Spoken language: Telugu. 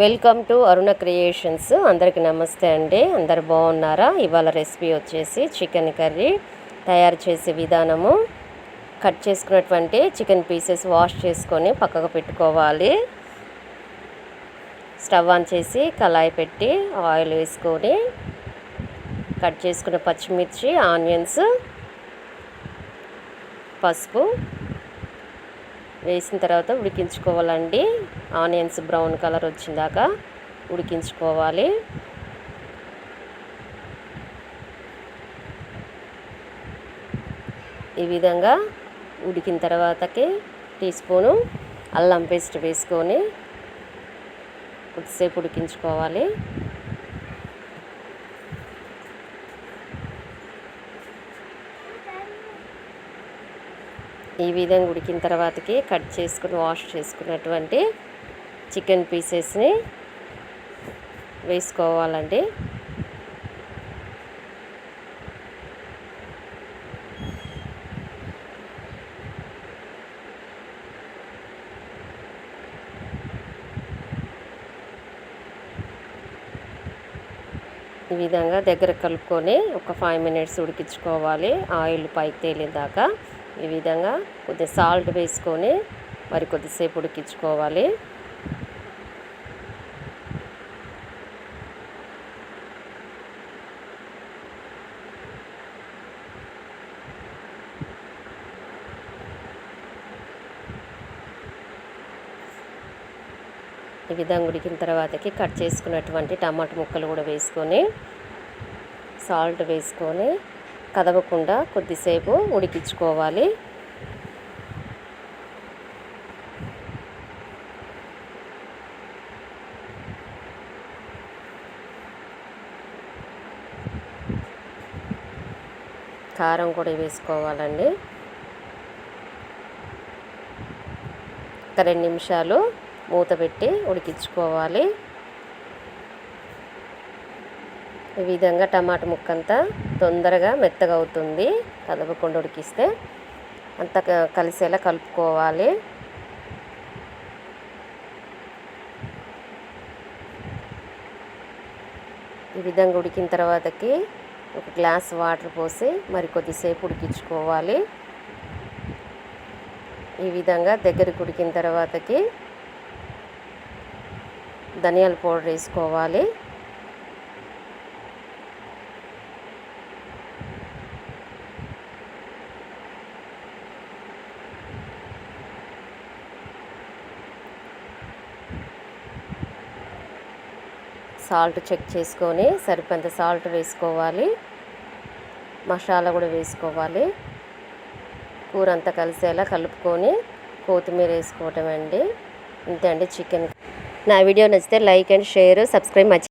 Welcome to Aruna creations. అందరికీ నమస్తే అండి. అందరు బాగున్నారా? ఇవాళ రెసిపీ వచ్చేసి చికెన్ కర్రీ తయారు చేసే విధానము. కట్ చేసుకున్నటువంటి చికెన్ పీసెస్ వాష్ చేసుకొని పక్కకు పెట్టుకోవాలి. స్టవ్ ఆన్ చేసి కళాయి పెట్టి ఆయిల్ వేసుకొని కట్ చేసుకున్న పచ్చిమిర్చి ఆనియన్స్ పసుపు వేసిన తర్వాత ఉడికించుకోవాలండి. ఆనియన్స్ బ్రౌన్ కలర్ వచ్చిందాక ఉడికించుకోవాలి. ఈ విధంగా ఉడికిన తర్వాతకి టీ స్పూను అల్లం పేస్ట్ వేసుకొని కొద్దిసేపు ఉడికించుకోవాలి. ఈ విధంగా ఉడికిన తర్వాతకి కట్ చేసుకుని వాష్ చేసుకున్నటువంటి చికెన్ పీసెస్ని వేసుకోవాలండి. ఈ విధంగా దగ్గర కలుపుకొని ఒక ఫైవ్ మినిట్స్ ఉడికించుకోవాలి. ఆయిల్ పైకి తేలిందాకా ఈ విధంగా కొద్దిగా సాల్ట్ వేసుకొని మరి కొద్దిసేపు ఉడికించుకోవాలి. ఈ విధంగా ఉడికిన తర్వాతకి కట్ చేసుకున్నటువంటి టమాటా ముక్కలు కూడా వేసుకొని సాల్ట్ వేసుకొని కదవకుండా కొద్దిసేపు ఉడికించుకోవాలి. కారం కూడా వేసుకోవాలండి. ఒక రెండు నిమిషాలు మూత పెట్టి ఉడికించుకోవాలి. ఈ విధంగా టమాటా ముక్క అంతా తొందరగా మెత్తగా అవుతుంది. కదపకుండా ఉడికిస్తే అంత కలిసేలా కలుపుకోవాలి. ఈ విధంగా ఉడికిన తర్వాతకి ఒక గ్లాస్ వాటర్ పోసి మరి కొద్దిసేపు ఉడికించుకోవాలి. ఈ విధంగా దగ్గరికి ఉడికిన తర్వాతకి ధనియాల పౌడర్ వేసుకోవాలి. సాల్ట్ చెక్ చేసుకొని సరిపోయేంత సాల్ట్ వేసుకోవాలి. మసాలా కూడా వేసుకోవాలి. కూర అంతా కలిసేలా కలుపుకొని కొత్తిమీర వేసుకోవటం అండి. ఇంతే అండి చికెన్. నా వీడియో నచ్చితే లైక్ అండ్ షేర్ సబ్స్క్రైబ్ మర్చి